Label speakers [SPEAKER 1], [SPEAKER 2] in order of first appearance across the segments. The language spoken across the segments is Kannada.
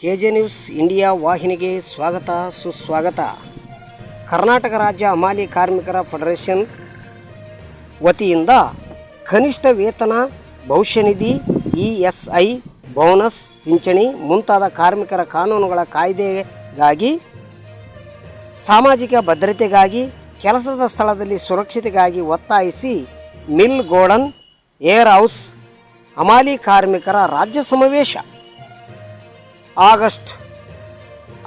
[SPEAKER 1] ಕೆ ಜೆ ನ್ಯೂಸ್ ಇಂಡಿಯಾ ವಾಹಿನಿಗೆ ಸ್ವಾಗತ, ಸುಸ್ವಾಗತ. ಕರ್ನಾಟಕ ರಾಜ್ಯ ಅಮಾಲಿ ಕಾರ್ಮಿಕರ ಫೆಡರೇಷನ್ ವತಿಯಿಂದ ಕನಿಷ್ಠ ವೇತನ, ಭವಿಷ್ಯ ನಿಧಿ, ಇ ಎಸ್ ಐ, ಬೋನಸ್, ಪಿಂಚಣಿ ಮುಂತಾದ ಕಾರ್ಮಿಕರ ಕಾನೂನುಗಳ ಕಾಯ್ದೆಗಾಗಿ, ಸಾಮಾಜಿಕ ಭದ್ರತೆಗಾಗಿ, ಕೆಲಸದ ಸ್ಥಳದಲ್ಲಿ ಸುರಕ್ಷತೆಗಾಗಿ ಒತ್ತಾಯಿಸಿ ಮಿಲ್ ಗೋಡನ್ ಏರ್ ಹೌಸ್ ಅಮಾಲಿ ಕಾರ್ಮಿಕರ ರಾಜ್ಯ ಸಮಾವೇಶ. ಆಗಸ್ಟ್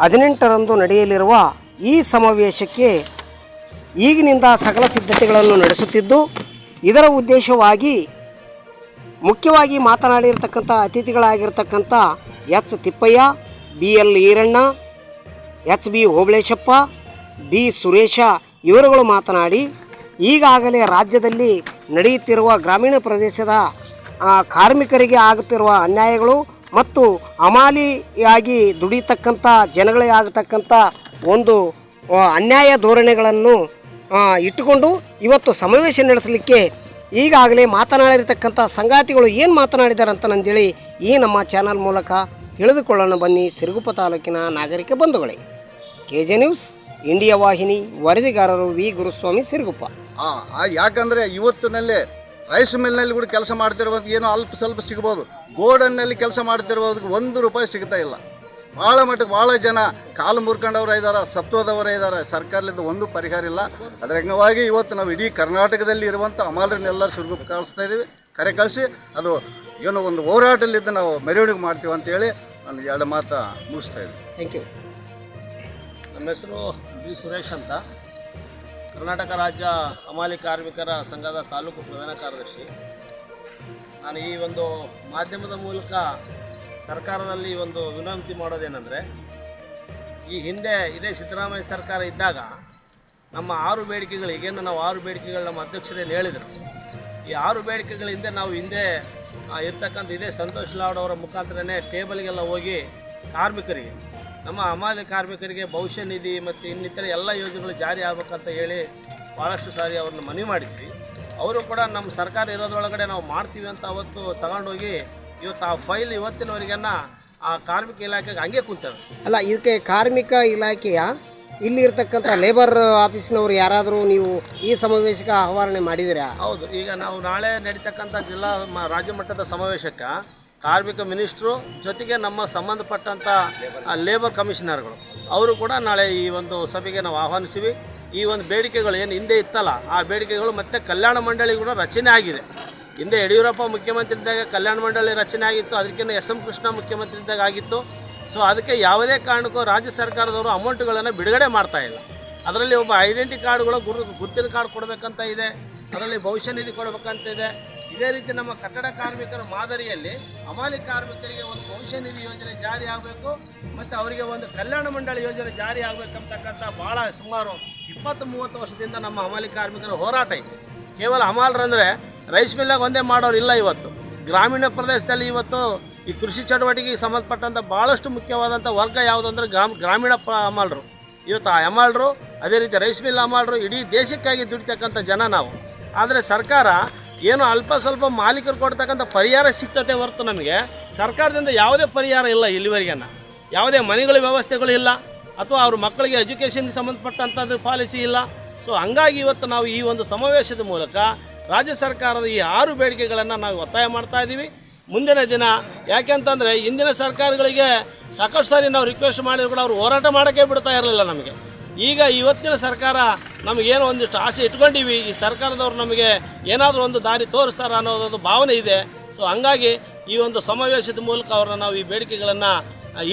[SPEAKER 1] ಹದಿನೆಂಟರಂದು ನಡೆಯಲಿರುವ ಈ ಸಮಾವೇಶಕ್ಕೆ ಈಗಿನಿಂದ ಸಕಲ ಸಿದ್ಧತೆಗಳನ್ನು ನಡೆಸುತ್ತಿದ್ದು, ಇದರ ಉದ್ದೇಶವಾಗಿ ಮುಖ್ಯವಾಗಿ ಮಾತನಾಡಿರತಕ್ಕಂಥ ಅತಿಥಿಗಳಾಗಿರ್ತಕ್ಕಂಥ H Thippayya, B L Iranna, H B Hobaleshappa, B Suresh ಇವರುಗಳು ಮಾತನಾಡಿ, ಈಗಾಗಲೇ ರಾಜ್ಯದಲ್ಲಿ ನಡೆಯುತ್ತಿರುವ ಗ್ರಾಮೀಣ ಪ್ರದೇಶದ ಕಾರ್ಮಿಕರಿಗೆ ಆಗುತ್ತಿರುವ ಅನ್ಯಾಯಗಳು ಮತ್ತು ಅಮಾಲಿಯಾಗಿ ದುಡಿತಕ್ಕಂಥ, ಜನಗಳೇ ಆಗತಕ್ಕಂಥ ಒಂದು ಅನ್ಯಾಯ ಧೋರಣೆಗಳನ್ನು ಇಟ್ಟುಕೊಂಡು ಇವತ್ತು ಸಮಾವೇಶ ನಡೆಸಲಿಕ್ಕೆ ಈಗಾಗಲೇ ಮಾತನಾಡಿರತಕ್ಕಂಥ ಸಂಗಾತಿಗಳು ಏನು ಮಾತನಾಡಿದ್ದಾರೆ ಅಂತ ನಂದೇಳಿ ಈ ನಮ್ಮ ಚಾನಲ್ ಮೂಲಕ ತಿಳಿದುಕೊಳ್ಳೋಣ ಬನ್ನಿ ಸಿರುಗುಪ್ಪ ತಾಲೂಕಿನ ನಾಗರಿಕ ಬಂಧುಗಳೇ. ಕೆ ಜೆ ನ್ಯೂಸ್, ಇಂಡಿಯಾ ವಾಹಿನಿ, ವರದಿಗಾರರು ವಿ. ಗುರುಸ್ವಾಮಿ ಸಿರುಗುಪ್ಪ.
[SPEAKER 2] ಯಾಕಂದ್ರೆ ಇವತ್ತಿನಲ್ಲಿ ರೈಸ್ ಮಿಲ್ನಲ್ಲಿ ಕೂಡ ಕೆಲಸ ಮಾಡ್ತಿರೋದು ಏನೋ ಅಲ್ಪ ಸ್ವಲ್ಪ ಸಿಗ್ಬೋದು. ಗೋಡನ್ನಲ್ಲಿ ಕೆಲಸ ಮಾಡ್ತಿರೋದಕ್ಕೆ ಒಂದು ರೂಪಾಯಿ ಸಿಗ್ತಾ ಇಲ್ಲ. ಭಾಳ ಮಟ್ಟಕ್ಕೆ ಭಾಳ ಜನ ಕಾಲು ಮುರ್ಕೊಂಡವ್ರು ಇದ್ದಾರೆ ಸತ್ವದವರೇ ಇದ್ದಾರೆ ಸರ್ಕಾರದಿಂದ ಒಂದು ಪರಿಹಾರ ಇಲ್ಲ. ಅದರ ಅಂಗವಾಗಿ ಇವತ್ತು ನಾವು ಇಡೀ ಕರ್ನಾಟಕದಲ್ಲಿ ಇರುವಂಥ ಅಮಾಲರನ್ನೆಲ್ಲರೂ ಸುರುಗು ಕಳಿಸ್ತಾ ಇದ್ದೀವಿ ಕರೆ ಕಳಿಸಿ ಅದು ಏನೋ ಒಂದು ಹೋರಾಟಲಿದ್ದು ನಾವು ಮೆರವಣಿಗೆ ಮಾಡ್ತೀವಿ ಅಂತೇಳಿ ನಾನು ಎರಡು ಮಾತು ಮುಗಿಸ್ತಾ ಇದ್ದೀನಿ.
[SPEAKER 1] ಥ್ಯಾಂಕ್ ಯು
[SPEAKER 3] ನಮ್ಮ ಹೆಸರು ಬಿ ಸುರೇಶ್ ಅಂತ. ಕರ್ನಾಟಕ ರಾಜ್ಯ ಅಮಾಲಿ ಕಾರ್ಮಿಕರ ಸಂಘದ ತಾಲೂಕು ಪ್ರಧಾನ ಕಾರ್ಯದರ್ಶಿ. ನಾನು ಈ ಒಂದು ಮಾಧ್ಯಮದ ಮೂಲಕ ಸರ್ಕಾರದಲ್ಲಿ ಒಂದು ವಿನಂತಿ ಮಾಡೋದೇನೆಂದರೆ, ಈ ಹಿಂದೆ ಇದೇ ಸಿದ್ದರಾಮಯ್ಯ ಸರ್ಕಾರ ಇದ್ದಾಗ ನಮ್ಮ ಆರು ಬೇಡಿಕೆಗಳು, ಈಗೇನು ನಾವು ಆರು ಬೇಡಿಕೆಗಳು ನಮ್ಮ ಅಧ್ಯಕ್ಷರೇ ಹೇಳಿದರು. ಈ ಆರು ಬೇಡಿಕೆಗಳ ಹಿಂದೆ ನಾವು ಹಿಂದೆ ಇರ್ತಕ್ಕಂಥ ಇದೇ ಸಂತೋಷ್ ಲಾಡ್ ಅವರ ಮುಖಾಂತರನೇ ಟೇಬಲ್ಗೆಲ್ಲ ಹೋಗಿ ಕಾರ್ಮಿಕರಿಗೆ ನಮ್ಮ ಹಮಾಲಿ ಕಾರ್ಮಿಕರಿಗೆ ಭವಿಷ್ಯ ನಿಧಿ ಮತ್ತು ಇನ್ನಿತರ ಎಲ್ಲ ಯೋಜನೆಗಳು ಜಾರಿ ಆಗ್ಬೇಕಂತ ಹೇಳಿ ಭಾಳಷ್ಟು ಸಾರಿ ಅವ್ರನ್ನ ಮನವಿ ಮಾಡಿದ್ವಿ. ಅವರು ಕೂಡ ನಮ್ಮ ಸರ್ಕಾರ ಇರೋದ್ರೊಳಗಡೆ ನಾವು ಮಾಡ್ತೀವಿ ಅಂತ ಅವತ್ತು ತಗೊಂಡೋಗಿ ಇವತ್ತು ಆ ಫೈಲ್ ಇವತ್ತಿನವರಿಗೆ ಆ ಕಾರ್ಮಿಕ ಇಲಾಖೆಗೆ ಹಂಗೆ ಕೂತವೆ.
[SPEAKER 1] ಅಲ್ಲ ಇದಕ್ಕೆ ಕಾರ್ಮಿಕ ಇಲಾಖೆಯ ಇಲ್ಲಿರ್ತಕ್ಕಂಥ ಲೇಬರ್ ಆಫೀಸ್ನವರು ಯಾರಾದರೂ ನೀವು ಈ ಸಮಾವೇಶಕ್ಕೆ ಆಹ್ವಾನ ಮಾಡಿದಿರಾ
[SPEAKER 3] ಹೌದು ಈಗ ನಾವು ನಾಳೆ ನಡೀತಕ್ಕಂಥ ಜಿಲ್ಲಾ ರಾಜ್ಯ ಮಟ್ಟದ ಸಮಾವೇಶಕ್ಕೆ ಕಾರ್ಮಿಕ ಮಿನಿಸ್ಟ್ರು ಜೊತೆಗೆ ನಮ್ಮ ಸಂಬಂಧಪಟ್ಟಂಥ ಲೇಬರ್ ಕಮಿಷನರ್ಗಳು ಅವರು ಕೂಡ ನಾಳೆ ಈ ಒಂದು ಸಭೆಗೆ ನಾವು ಆಹ್ವಾನಿಸಿವಿ. ಈ ಒಂದು ಬೇಡಿಕೆಗಳು ಏನು ಹಿಂದೆ ಇತ್ತಲ್ಲ, ಆ ಬೇಡಿಕೆಗಳು ಮತ್ತೆ ಕಲ್ಯಾಣ ಮಂಡಳಿ ಕೂಡ ರಚನೆ ಆಗಿದೆ. ಹಿಂದೆ ಯಡಿಯೂರಪ್ಪ ಮುಖ್ಯಮಂತ್ರಿ ಇದ್ದಾಗ ಕಲ್ಯಾಣ ಮಂಡಳಿ ರಚನೆ ಆಗಿತ್ತು, ಅದಕ್ಕಿಂತ ಎಸ್ ಎಂ ಕೃಷ್ಣ ಮುಖ್ಯಮಂತ್ರಿ ಇದ್ದಾಗ ಆಗಿತ್ತು. ಸೊ ಅದಕ್ಕೆ ಯಾವುದೇ ಕಾರಣಕ್ಕೂ ರಾಜ್ಯ ಸರ್ಕಾರದವರು ಅಮೌಂಟ್ಗಳನ್ನು ಬಿಡುಗಡೆ ಮಾಡ್ತಾ ಇಲ್ಲ. ಅದರಲ್ಲಿ ಒಬ್ಬ ಐಡೆಂಟಿ ಕಾರ್ಡ್ಗಳು ಗುರು, ಗುರುತಿನ ಕಾರ್ಡ್ ಕೊಡಬೇಕಂತ ಇದೆ. ಅದರಲ್ಲಿ ಭವಿಷ್ಯ ನಿಧಿ ಕೊಡಬೇಕಂತ ಇದೆ ರೀತಿ ನಮ್ಮ ಕಟ್ಟಡ ಕಾರ್ಮಿಕರ ಮಾದರಿಯಲ್ಲಿ ಹಮಾಲಿ ಕಾರ್ಮಿಕರಿಗೆ ಒಂದು ಭವಿಷ್ಯ ನಿಧಿ ಯೋಜನೆ ಜಾರಿ ಆಗಬೇಕು ಮತ್ತು ಅವರಿಗೆ ಒಂದು ಕಲ್ಯಾಣ ಮಂಡಳಿ ಯೋಜನೆ ಜಾರಿ ಆಗಬೇಕಂತಕ್ಕಂಥ ಭಾಳ ಸುಮಾರು ಇಪ್ಪತ್ತು ಮೂವತ್ತು ವರ್ಷದಿಂದ ನಮ್ಮ ಹಮಾಲಿ ಕಾರ್ಮಿಕರ ಹೋರಾಟ ಇದೆ. ಕೇವಲ ಹಮಾಲರಂದರೆ ರೈಸ್ ಮಿಲ್ಲಾಗ ಒಂದೇ ಮಾಡೋರು ಇಲ್ಲ ಇವತ್ತು. ಗ್ರಾಮೀಣ ಪ್ರದೇಶದಲ್ಲಿ ಇವತ್ತು ಈ ಕೃಷಿ ಚಟುವಟಿಕೆಗೆ ಸಂಬಂಧಪಟ್ಟಂಥ ಭಾಳಷ್ಟು ಮುಖ್ಯವಾದಂಥ ವರ್ಗ ಯಾವುದು ಅಂದರೆ ಗ್ರಾಮ ಗ್ರಾಮೀಣ ಪ ಇವತ್ತು ಆ ಹಮಾಲರು ಅದೇ ರೀತಿ ರೈಸ್ ಮಿಲ್ ಹಮಾಲರು ಇಡೀ ದೇಶಕ್ಕಾಗಿ ದುಡಿತಕ್ಕಂಥ ಜನ ನಾವು. ಆದರೆ ಸರ್ಕಾರ ಏನು ಅಲ್ಪ ಸ್ವಲ್ಪ ಮಾಲೀಕರು ಕೊಡ್ತಕ್ಕಂಥ ಪರಿಹಾರ ಸಿಗ್ತತೆ ಹೊರತು ನಮಗೆ ಸರ್ಕಾರದಿಂದ ಯಾವುದೇ ಪರಿಹಾರ ಇಲ್ಲ ಇಲ್ಲಿವರೆಗೆನ. ಯಾವುದೇ ಮನೆಗಳ ವ್ಯವಸ್ಥೆಗಳು ಇಲ್ಲ. ಅಥವಾ ಅವ್ರ ಮಕ್ಕಳಿಗೆ ಎಜುಕೇಷನ್ಗೆ ಸಂಬಂಧಪಟ್ಟಂಥದ್ದು ಪಾಲಿಸಿ ಇಲ್ಲ. ಸೊ ಹಂಗಾಗಿ ಇವತ್ತು ನಾವು ಈ ಒಂದು ಸಮಾವೇಶದ ಮೂಲಕ ರಾಜ್ಯ ಸರ್ಕಾರದ ಈ ಆರು ಬೇಡಿಕೆಗಳನ್ನು ನಾವು ಒತ್ತಾಯ ಮಾಡ್ತಾ ಇದ್ದೀವಿ. ಮುಂದಿನ ದಿನ ಯಾಕೆಂತಂದರೆ ಇಂದಿನ ಸರ್ಕಾರಗಳಿಗೆ ಸಾಕಷ್ಟು ಸಾರಿ ನಾವು ರಿಕ್ವೆಸ್ಟ್ ಮಾಡಿದ್ರು ಕೂಡ ಅವರು ಹೋರಾಟ ಮಾಡೋಕ್ಕೆ ಬಿಡ್ತಾ ಇರಲಿಲ್ಲ ನಮಗೆ. ಈಗ ಇವತ್ತಿನ ಸರ್ಕಾರ ನಮಗೇನೋ ಒಂದಿಷ್ಟು ಆಸೆ ಇಟ್ಕೊಂಡಿವಿ. ಈ ಸರ್ಕಾರದವ್ರು ನಮಗೆ ಏನಾದರೂ ಒಂದು ದಾರಿ ತೋರಿಸ್ತಾರ ಅನ್ನೋದೊಂದು ಭಾವನೆ ಇದೆ. ಸೊ ಹಂಗಾಗಿ ಈ ಒಂದು ಸಮಾವೇಶದ ಮೂಲಕ ಅವ್ರನ್ನ ನಾವು ಈ ಬೇಡಿಕೆಗಳನ್ನು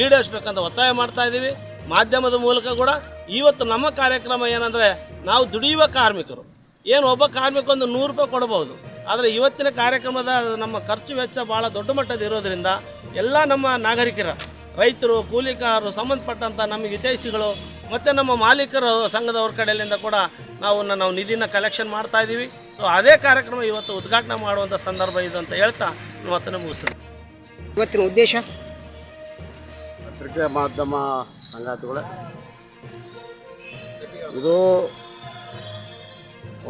[SPEAKER 3] ಈಡೇರಿಸ್ಬೇಕಂತ ಒತ್ತಾಯ ಮಾಡ್ತಾ ಇದ್ದೀವಿ ಮಾಧ್ಯಮದ ಮೂಲಕ ಕೂಡ. ಇವತ್ತು ನಮ್ಮ ಕಾರ್ಯಕ್ರಮ ಏನಂದರೆ ನಾವು ದುಡಿಯುವ ಕಾರ್ಮಿಕರು. ಏನು ಒಬ್ಬ ಕಾರ್ಮಿಕ ಒಂದು ನೂರು ರೂಪಾಯಿ ಕೊಡಬಹುದು ಆದರೆ ಇವತ್ತಿನ ಕಾರ್ಯಕ್ರಮದ ನಮ್ಮ ಖರ್ಚು ವೆಚ್ಚ ಭಾಳ ದೊಡ್ಡ ಮಟ್ಟದ ಇರೋದರಿಂದ ಎಲ್ಲ ನಮ್ಮ ನಾಗರಿಕರ, ರೈತರು ಕೂಲಿಕಾರರು ಸಂಬಂಧಪಟ್ಟಂಥ ನಮ್ಮ ಹಿತೈಷಿಗಳು ಮತ್ತು ನಮ್ಮ ಮಾಲೀಕರು ಸಂಘದವ್ರ ಕಡೆಯಿಂದ ಕೂಡ ನಾವು ನಾವು ನಿಧಿನ ಕಲೆಕ್ಷನ್ ಮಾಡ್ತಾ ಇದ್ದೀವಿ ಸೊ ಅದೇ ಕಾರ್ಯಕ್ರಮ ಇವತ್ತು ಉದ್ಘಾಟನೆ ಮಾಡುವಂಥ ಸಂದರ್ಭ ಇದು ಅಂತ ಹೇಳ್ತಾ ಇವತ್ತನ್ನು ಮುಗಿಸ್ತೀನಿ.
[SPEAKER 1] ಇವತ್ತಿನ ಉದ್ದೇಶ?
[SPEAKER 4] ಪತ್ರಿಕೆ ಮಾಧ್ಯಮ ಸಂಗಾತಿಗಳೇ ಇದು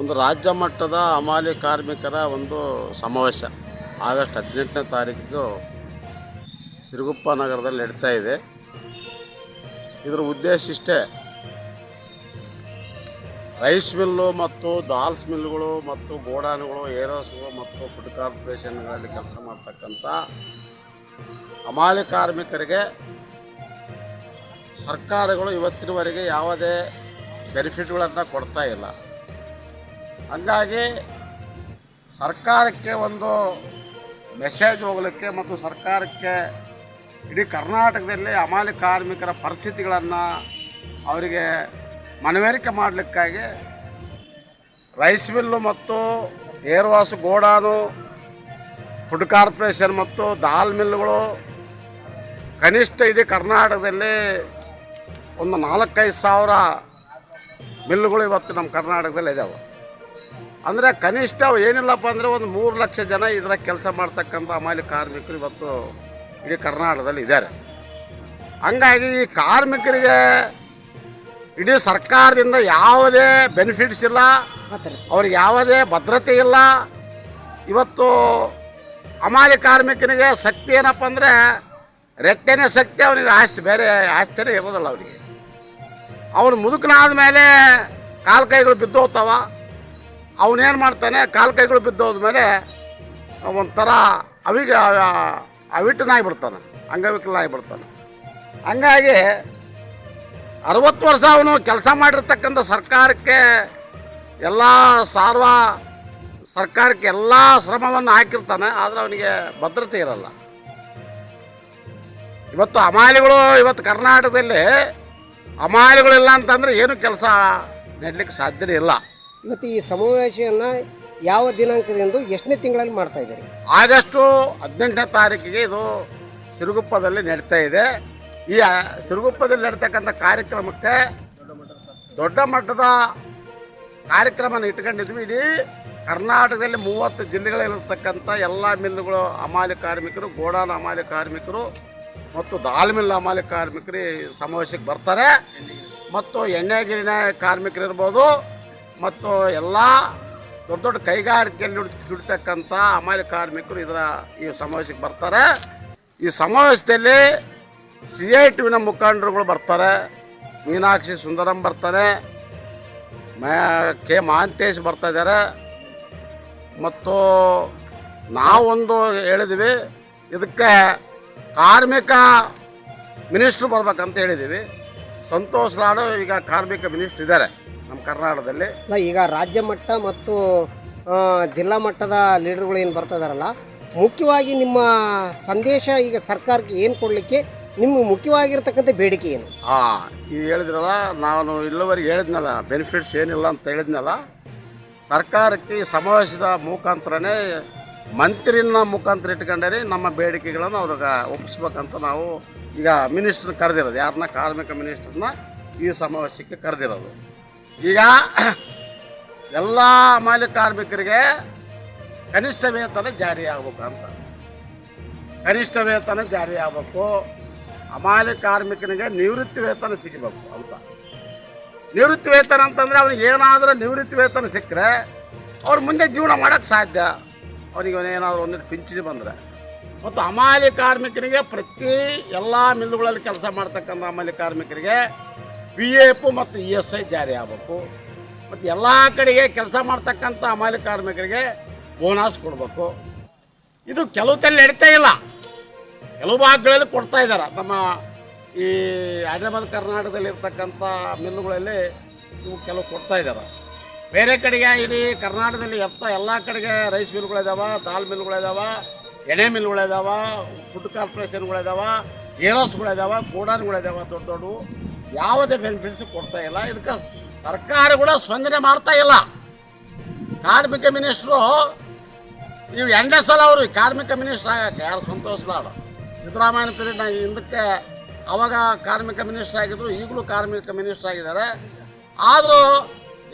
[SPEAKER 4] ಒಂದು ರಾಜ್ಯ ಮಟ್ಟದ ಅಮಾಲಿ ಕಾರ್ಮಿಕರ ಒಂದು ಸಮಾವೇಶ. ಆಗಸ್ಟ್ ಹದಿನೆಂಟನೇ ತಾರೀಕಿಗೂ ಸಿರುಗುಪ್ಪ ನಗರದಲ್ಲಿ ನಡೀತಾ ಇದೆ. ಇದರ ಉದ್ದೇಶ ಇಷ್ಟೇ. ರೈಸ್ ಮಿಲ್ಲು ಮತ್ತು ದಾಲ್ಸ್ ಮಿಲ್ಗಳು ಮತ್ತು ಗೋಡಾನುಗಳು ಏರೋಸ್ಗಳು ಮತ್ತು ಫುಡ್ ಕಾರ್ಪೊರೇಷನ್ಗಳಲ್ಲಿ ಕೆಲಸ ಮಾಡ್ತಕ್ಕಂಥ ಅಮಾಲಿ ಕಾರ್ಮಿಕರಿಗೆ ಸರ್ಕಾರಗಳು ಇವತ್ತಿನವರೆಗೆ ಯಾವುದೇ ಬೆನಿಫಿಟ್ಗಳನ್ನು ಕೊಡ್ತಾ ಇಲ್ಲ. ಹಂಗಾಗಿ ಸರ್ಕಾರಕ್ಕೆ ಒಂದು ಮೆಸೇಜ್ ಹೋಗಲಿಕ್ಕೆ ಮತ್ತು ಸರ್ಕಾರಕ್ಕೆ ಇಡೀ ಕರ್ನಾಟಕದಲ್ಲಿ ಅಮಾಲಿ ಕಾರ್ಮಿಕರ ಪರಿಸ್ಥಿತಿಗಳನ್ನು ಅವರಿಗೆ ಮನವರಿಕೆ ಮಾಡಲಿಕ್ಕಾಗಿ ರೈಸ್ ಮಿಲ್ಲು ಮತ್ತು ಏರ್ವಾಸು ಗೋಡಾನು, ಫುಡ್ ಕಾರ್ಪೊರೇಷನ್ ಮತ್ತು ದಾಲ್ ಮಿಲ್ಗಳು ಕನಿಷ್ಠ ಇಡೀ ಕರ್ನಾಟಕದಲ್ಲಿ ಒಂದು ನಾಲ್ಕೈದು ಸಾವಿರ ಮಿಲ್ಗಳು ಇವತ್ತು ನಮ್ಮ ಕರ್ನಾಟಕದಲ್ಲಿ ಇದ್ದಾವೆ ಅಂದರೆ ಕನಿಷ್ಠ ಏನಿಲ್ಲಪ್ಪ ಅಂದರೆ ಒಂದು ಮೂರು ಲಕ್ಷ ಜನ ಇದರ ಕೆಲಸ ಮಾಡ್ತಕ್ಕಂಥ ಅಮಾಲಿ ಕಾರ್ಮಿಕರು ಇವತ್ತು ಇಡೀ ಕರ್ನಾಟಕದಲ್ಲಿ ಇದ್ದಾರೆ. ಹಂಗಾಗಿ ಈ ಕಾರ್ಮಿಕರಿಗೆ ಇಡೀ ಸರ್ಕಾರದಿಂದ ಯಾವುದೇ ಬೆನಿಫಿಟ್ಸ್ ಇಲ್ಲ, ಅವ್ರಿಗೆ ಯಾವುದೇ ಭದ್ರತೆ ಇಲ್ಲ. ಇವತ್ತು ಅಮಾಲಿ ಕಾರ್ಮಿಕನಿಗೆ ಶಕ್ತಿ ಏನಪ್ಪ ಅಂದರೆ ರೆಟ್ಟೆನೇ ಶಕ್ತಿ ಅವನಿಗೆ ಆಸ್ತಿ, ಬೇರೆ ಆಸ್ತಿನೇ ಇರೋದಿಲ್ಲ ಅವರಿಗೆ ಅವನು ಮುದುಕನಾದ ಮೇಲೆ ಕಾಲು ಕೈಗಳು ಬಿದ್ದು ಹೋಗ್ತಾವ ಅವನೇನು ಮಾಡ್ತಾನೆ, ಕಾಲು ಕೈಗಳು ಬಿದ್ದು ಹೋದ್ಮೇಲೆ ಒಂಥರ ಅವಿಗೆ ಅವಿಟನಾಗ್ಬಿಡ್ತಾನೆ ಅಂಗವಿಕಲನಾಗ್ಬಿಡ್ತಾನೆ ಹಂಗಾಗಿ ಅರವತ್ತು ವರ್ಷ ಅವನು ಕೆಲಸ ಮಾಡಿರ್ತಕ್ಕಂಥ ಸರ್ಕಾರಕ್ಕೆ ಎಲ್ಲ ಸಾರ್ವ, ಸರ್ಕಾರಕ್ಕೆ ಎಲ್ಲ ಶ್ರಮವನ್ನು ಹಾಕಿರ್ತಾನೆ, ಆದರೆ ಅವನಿಗೆ ಭದ್ರತೆ ಇರಲ್ಲ. ಇವತ್ತು ಅಮಾಲಿಗಳು, ಇವತ್ತು ಕರ್ನಾಟಕದಲ್ಲಿ ಅಮಾಲಿಗಳಿಲ್ಲ ಅಂತಂದರೆ ಏನು ಕೆಲಸ ನೆಡ್ಲಿಕ್ಕೆ ಸಾಧ್ಯನೇ ಇಲ್ಲ.
[SPEAKER 1] ಇವತ್ತು ಈ ಸಮಾವೇಶವನ್ನು ಯಾವ ದಿನಾಂಕದಿಂದ ಎಷ್ಟನೇ ತಿಂಗಳಲ್ಲಿ ಮಾಡ್ತಾ ಇದ್ದೀರಿ?
[SPEAKER 4] ಆಗಸ್ಟು ಹದಿನೆಂಟನೇ ತಾರೀಕಿಗೆ ಇದು ಸಿರುಗುಪ್ಪದಲ್ಲಿ ನಡೀತಾ ಇದೆ. ಈ ಸಿರುಗುಪ್ಪದಲ್ಲಿ ನಡೀತಕ್ಕಂಥ ಕಾರ್ಯಕ್ರಮಕ್ಕೆ ದೊಡ್ಡ ಮಟ್ಟದ ಕಾರ್ಯಕ್ರಮನ ಇಟ್ಕೊಂಡಿದ್ವಿ. ಇಡೀ ಕರ್ನಾಟಕದಲ್ಲಿ ಮೂವತ್ತು ಜಿಲ್ಲೆಗಳಲ್ಲಿರ್ತಕ್ಕಂಥ ಎಲ್ಲ ಮಿಲ್ಲುಗಳು ಅಮಾಲಿ ಕಾರ್ಮಿಕರು, ಗೋಡಾನ ಹಮಾಲಿ ಕಾರ್ಮಿಕರು ಮತ್ತು ದಾಲ್ ಮಿಲ್ ಹಮಾಲಿ ಕಾರ್ಮಿಕರು ಸಮಾವೇಶಕ್ಕೆ ಬರ್ತಾರೆ. ಮತ್ತು ಎಣ್ಣೆಗಿರಿನ ಕಾರ್ಮಿಕರಿರ್ಬೋದು ಮತ್ತು ಎಲ್ಲ ದೊಡ್ಡ ದೊಡ್ಡ ಕೈಗಾರಿಕೆಯಲ್ಲಿ ದುಡಿ ದುಡಿತಕ್ಕಂಥ ಅಮಾಲಿ ಕಾರ್ಮಿಕರು ಇದರ ಈ ಸಮಾವೇಶಕ್ಕೆ ಬರ್ತಾರೆ. ಈ ಸಮಾವೇಶದಲ್ಲಿ ಸಿ ಐ ಟಿವಿನ ಮುಖಂಡರುಗಳು ಬರ್ತಾರೆ. ಮೀನಾಕ್ಷಿ ಸುಂದರಂ ಬರ್ತಾರೆ ಮ, ಕೆ ಮಹಾಂತೇಶ್ ಬರ್ತಾ ಇದ್ದಾರೆ. ಮತ್ತು ನಾವೊಂದು ಹೇಳಿದ್ವಿ, ಇದಕ್ಕೆ ಕಾರ್ಮಿಕ ಮಿನಿಸ್ಟ್ರು ಬರ್ಬೇಕಂತ ಹೇಳಿದ್ದೀವಿ ಸಂತೋಷ್ ಲಾಡು ಈಗ ಕಾರ್ಮಿಕ ಮಿನಿಸ್ಟ್ರ್ ಇದ್ದಾರೆ. ನಮ್ಮ ಕರ್ನಾಟಕದಲ್ಲಿ.
[SPEAKER 1] ಅಲ್ಲ ಈಗ ರಾಜ್ಯ ಮಟ್ಟ ಮತ್ತು ಆ, ಜಿಲ್ಲಾ ಮಟ್ಟದ ಲೀಡರ್ಗಳು ಏನು ಬರ್ತಾ ಇದಾರಲ್ಲ ಮುಖ್ಯವಾಗಿ ನಿಮ್ಮ ಸಂದೇಶ ಈಗ ಸರ್ಕಾರಕ್ಕೆ ಏನು ಕೊಡಲಿಕ್ಕೆ ನಿಮ್ಮ ಮುಖ್ಯವಾಗಿರ್ತಕ್ಕಂಥ ಬೇಡಿಕೆ ಏನು?
[SPEAKER 4] ಹಾಂ ಇದು ಹೇಳಿದ್ರಲ್ಲ ನಾನು ಇಲ್ಲಿವರೆಗೆ ಹೇಳಿದ್ನಲ್ಲ ಬೆನಿಫಿಟ್ಸ್ ಏನಿಲ್ಲ ಅಂತ ಹೇಳಿದ್ನಲ್ಲ ಸರ್ಕಾರಕ್ಕೆ ಈ ಸಮಾವೇಶದ ಮುಖಾಂತರನೇ ಮಂತ್ರಿನ ಮುಖಾಂತರ ಇಟ್ಕೊಂಡೇ ನಮ್ಮ ಬೇಡಿಕೆಗಳನ್ನು ಅವ್ರಿಗೆ ಒಪ್ಪಿಸ್ಬೇಕಂತ ನಾವು ಈಗ ಮಿನಿಸ್ಟ್ರನ್ನ ಕರೆದಿರೋದು ಯಾರನ್ನ ಕಾರ್ಮಿಕ ಮಿನಿಸ್ಟ್ರನ್ನ ಈ ಸಮಾವೇಶಕ್ಕೆ ಕರೆದಿರೋದು. ಈಗ ಎಲ್ಲ ಮಾಲಿ ಕಾರ್ಮಿಕರಿಗೆ ಕನಿಷ್ಠ ವೇತನ ಜಾರಿ ಆಗ್ಬೇಕು ಅಂತ. ಕನಿಷ್ಠ ವೇತನ ಜಾರಿ ಆಗಬೇಕು ಅಮಾಲಿ ಕಾರ್ಮಿಕನಿಗೆ ನಿವೃತ್ತಿ ವೇತನ ಸಿಗಬೇಕು ಅಂತ. ನಿವೃತ್ತಿ ವೇತನ ಅಂತಂದರೆ ಅವನಿಗೆ ಏನಾದರೂ ನಿವೃತ್ತಿ ವೇತನ ಸಿಕ್ಕರೆ ಅವ್ರ ಮುಂದೆ ಜೀವನ ಮಾಡೋಕ್ಕೆ ಸಾಧ್ಯ. ಅವನಿಗೆ ಏನಾದರೂ ಒಂದಿಟ್ಟು ಪಿಂಚಣಿ ಬಂದರೆ. ಮತ್ತು ಅಮಾಲಿ ಕಾರ್ಮಿಕನಿಗೆ ಪ್ರತಿ ಎಲ್ಲ ಮಿಲ್ಲುಗಳಲ್ಲಿ ಕೆಲಸ ಮಾಡ್ತಕ್ಕಂಥ ಅಮಾಲಿ ಕಾರ್ಮಿಕರಿಗೆ ಪಿ ಎಫ್ ಮತ್ತು ಇ ಎಸ್ ಐ ಜಾರಿ ಆಗಬೇಕು. ಮತ್ತು ಎಲ್ಲ ಕಡೆಗೆ ಕೆಲಸ ಮಾಡ್ತಕ್ಕಂಥ ಅಮಾಲಿ ಕಾರ್ಮಿಕರಿಗೆ ಬೋನಸ್ ಕೊಡಬೇಕು. ಇದು ಕೆಲವು ತಲೆ ನಡೀತಾ ಇಲ್ಲ. ಕೆಲವು ಭಾಗಗಳಲ್ಲಿ ಕೊಡ್ತಾ ಇದ್ದಾರೆ. ನಮ್ಮ ಈ ಹೈದ್ರಾಬಾದ್, ಕರ್ನಾಟಕದಲ್ಲಿ ಇರ್ತಕ್ಕಂಥ ಮಿಲ್ಲುಗಳಲ್ಲಿ ಇವು ಕೆಲವು ಕೊಡ್ತಾ ಇದ್ದಾರೆ. ಬೇರೆ ಕಡೆಗೆ ಇಡೀ ಕರ್ನಾಟಕದಲ್ಲಿ ಎತ್ತ ಎಲ್ಲ ಕಡೆಗೆ ರೈಸ್ ಮಿಲ್ಗಳಿದಾವೆ, ದಾಲ್ ಮಿಲ್ಗಳಿದಾವೆ, ಎಣ್ಣೆ ಮಿಲ್ಗಳಿದಾವೆ, ಫುಡ್ ಕಾರ್ಪೊರೇಷನ್ಗಳಿದಾವೆ, ಏರೋಸ್ಗಳಿದಾವೆ, ಗೋಡಾನ್ಗಳಿದಾವ ದೊಡ್ಡ ದೊಡ್ಡವು ಯಾವುದೇ ಬೆನಿಫಿಟ್ಸ್ ಕೊಡ್ತಾ ಇಲ್ಲ. ಇದಕ್ಕೆ ಸರ್ಕಾರ ಕೂಡ ಸ್ಪಂದನೆ ಮಾಡ್ತಾ ಇಲ್ಲ. ಕಾರ್ಮಿಕ ಮಿನಿಸ್ಟ್ರು ಇವು ಎಂಟನೇ ಸಲ ಅವರು ಕಾರ್ಮಿಕ ಮಿನಿಸ್ಟರ್ ಆಗಕ್ಕೆ ಯಾರು ಸಂತೋಷ್ ಸಿದ್ದರಾಮಯ್ಯ ಪೀರಿಯಡ್ ಪೀರಿಯಡ್ನಾಗ ಹಿಂದಕ್ಕೆ ಅವಾಗ ಕಾರ್ಮಿಕ ಮಿನಿಸ್ಟರ್ ಆಗಿದ್ರು ಈಗಲೂ ಕಾರ್ಮಿಕ ಮಿನಿಸ್ಟರ್ ಆಗಿದ್ದಾರೆ. ಆದರೂ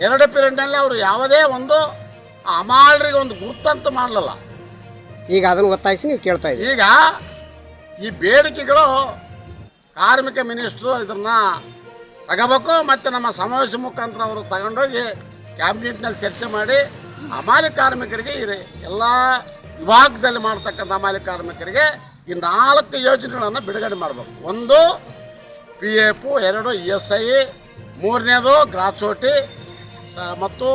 [SPEAKER 4] ಎರಡು ಪೀರಿಯಡ್ನಲ್ಲಿ ಅವರು ಯಾವುದೇ ಒಂದು ಅಮಾಲ್ರಿಗೆ ಒಂದು ಗುರುತಂತ ಮಾಡಲಿಲ್ಲ.
[SPEAKER 1] ಈಗ ಅದನ್ನು ಒತ್ತಾಯಿಸಿ ನೀವು ಕೇಳ್ತಾ ಇದ್ದೀವಿ
[SPEAKER 4] ಈಗ ಈ ಬೇಡಿಕೆಗಳು ಕಾರ್ಮಿಕ ಮಿನಿಸ್ಟ್ರು ಇದನ್ನ ತಗೋಬೇಕು, ಮತ್ತು ನಮ್ಮ ಸಮಾವೇಶ ಮುಖಾಂತರ ಅವರು ತಗೊಂಡೋಗಿ ಕ್ಯಾಬಿನೆಟ್ನಲ್ಲಿ ಚರ್ಚೆ ಮಾಡಿ ಹಮಾಲಿ ಕಾರ್ಮಿಕರಿಗೆ ಇದೆ ಎಲ್ಲ ವಿಭಾಗದಲ್ಲಿ ಮಾಡ್ತಕ್ಕಂಥ ಹಮಾಲಿ ಕಾರ್ಮಿಕರಿಗೆ ಈ ನಾಲ್ಕು ಯೋಜನೆಗಳನ್ನು ಬಿಡುಗಡೆ ಮಾಡಬೇಕು. ಒಂದು ಪಿ ಎಫ್, ಎರಡು ಇ ಎಸ್ ಐ, ಮೂರನೇದು ಗ್ರಾಚೋಟಿ ಸ ಮತ್ತು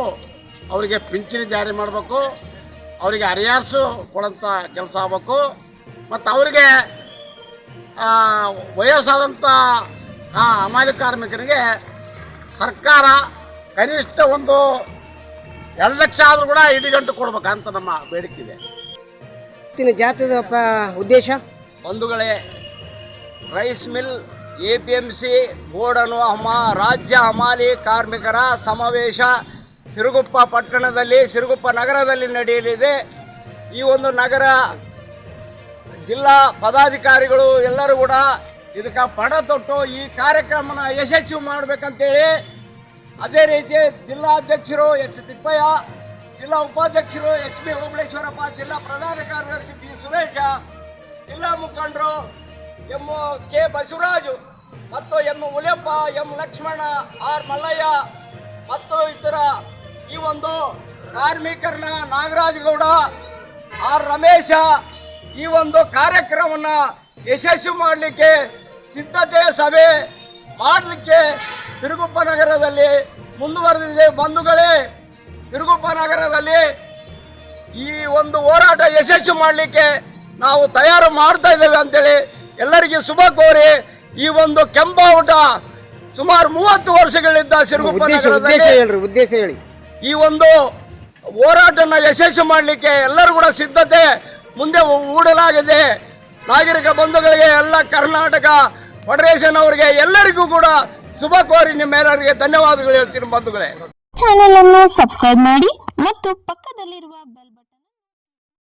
[SPEAKER 4] ಅವರಿಗೆ ಪಿಂಚಣಿ ಜಾರಿ ಮಾಡಬೇಕು, ಅವರಿಗೆ ಹರಿಯಾರ್ಸು ಕೊಡೋಂಥ ಕೆಲಸ ಆಗಬೇಕು, ಮತ್ತು ಅವರಿಗೆ ವಯಸ್ಸಾದಂಥ ಆ ಹಮಾಲಿ ಕಾರ್ಮಿಕರಿಗೆ ಸರ್ಕಾರ ಕನಿಷ್ಠ ಒಂದು ಎರಡು ಲಕ್ಷ ಆದರೂ ಕೂಡ ಇಡಿಗಂಟು ಕೊಡ್ಬೇಕಂತ ನಮ್ಮ ಬೇಡಿಕೆ ಇದೆ.
[SPEAKER 1] ಇವತ್ತಿನ ಜಾತ್ರೆ ಉದ್ದೇಶ?
[SPEAKER 5] ಬಂಧುಗಳೇ rice mill A P M C ಬೋರ್ಡನು ಹಮ ರಾಜ್ಯ ಹಮಾಲಿ ಕಾರ್ಮಿಕರ ಸಮಾವೇಶ ಸಿರುಗುಪ್ಪ ಪಟ್ಟಣದಲ್ಲಿ ಸಿರುಗುಪ್ಪ ನಗರದಲ್ಲಿ ನಡೆಯಲಿದೆ. ಈ ಒಂದು ನಗರ ಜಿಲ್ಲಾ ಪದಾಧಿಕಾರಿಗಳು ಎಲ್ಲರೂ ಕೂಡ ಇದಕ್ಕೆ ಪಣ ತೊಟ್ಟು ಈ ಕಾರ್ಯಕ್ರಮನ ಯಶಸ್ವಿ ಮಾಡಬೇಕಂತೇಳಿ ಅದೇ ರೀತಿ ಜಿಲ್ಲಾಧ್ಯಕ್ಷರು ಎಚ್ ತಿಪ್ಪಯ್ಯ, ಜಿಲ್ಲಾ ಉಪಾಧ್ಯಕ್ಷರು ಎಚ್ ಬಿ ಓಬಳೇಶ್ವರಪ್ಪ ಜಿಲ್ಲಾ ಪ್ರಧಾನ ಕಾರ್ಯದರ್ಶಿ ಬಿ ಸುರೇಶ, ಜಿಲ್ಲಾ ಮುಖಂಡರು ಎಂ ಕೆ ಬಸವರಾಜು ಮತ್ತು M Uliyappa M Lakshman, R Mallayya ಮತ್ತು ಇತರ ಈ ಒಂದು ಕಾರ್ಮಿಕರನ್ನ ನಾಗರಾಜ್ ಗೌಡ ಆರ್ ರಮೇಶ ಈ ಒಂದು ಕಾರ್ಯಕ್ರಮವನ್ನು ಯಶಸ್ವಿ ಮಾಡಲಿಕ್ಕೆ ಸಿದ್ಧತೆ ಸಭೆ ಮಾಡಲಿಕ್ಕೆ ತಿರುಗುಪ್ಪ ನಗರದಲ್ಲಿ ಮುಂದುವರೆದಿದೆ. ಬಂಧುಗಳೇ ತಿರುಗುಪ್ಪ ನಗರದಲ್ಲಿ ಈ ಒಂದು ಹೋರಾಟ ಯಶಸ್ವಿ ಮಾಡಲಿಕ್ಕೆ ನಾವು ತಯಾರು ಮಾಡ್ತಾ ಇದ್ದೇವೆ ಅಂತೇಳಿ ಎಲ್ಲರಿಗೆ ಶುಭ ಕೋರಿ ಈ ಒಂದು ಕೆಂಪಾವುಟ ಸುಮಾರು ಮೂವತ್ತು ವರ್ಷಗಳಿಂದ ಸಿರುಗುಪ್ಪ ನಗರದಲ್ಲಿ
[SPEAKER 1] ಉದ್ದೇಶ ಹೇಳಿ.
[SPEAKER 5] ಈ ಒಂದು ಹೋರಾಟನ ಯಶಸ್ವಿ ಮಾಡಲಿಕ್ಕೆ ಎಲ್ಲರೂ ಕೂಡ ಸಿದ್ಧತೆ ಮುಂದೆ ಹೂಡಲಾಗಿದೆ ನಾಗರಿಕ ಬಂಧುಗಳಿಗೆ ಎಲ್ಲ ಕರ್ನಾಟಕ ಫೆಡರೇಷನ್ ಅವರಿಗೆ ಎಲ್ಲರಿಗೂ ಕೂಡ ಶುಭ ಕೋರಿ ನಿಮ್ಮೆಲ್ಲರಿಗೆ ಧನ್ಯವಾದಗಳು ಹೇಳ್ತೀನಿ ಬಂಧುಗಳೇ.
[SPEAKER 6] ಚಾನೆಲ್ ಅನ್ನು ಸಬ್ಸ್ಕ್ರೈಬ್ ಮಾಡಿ ಮತ್ತು ಪಕ್ಕದಲ್ಲಿರುವ ಬೆಲ್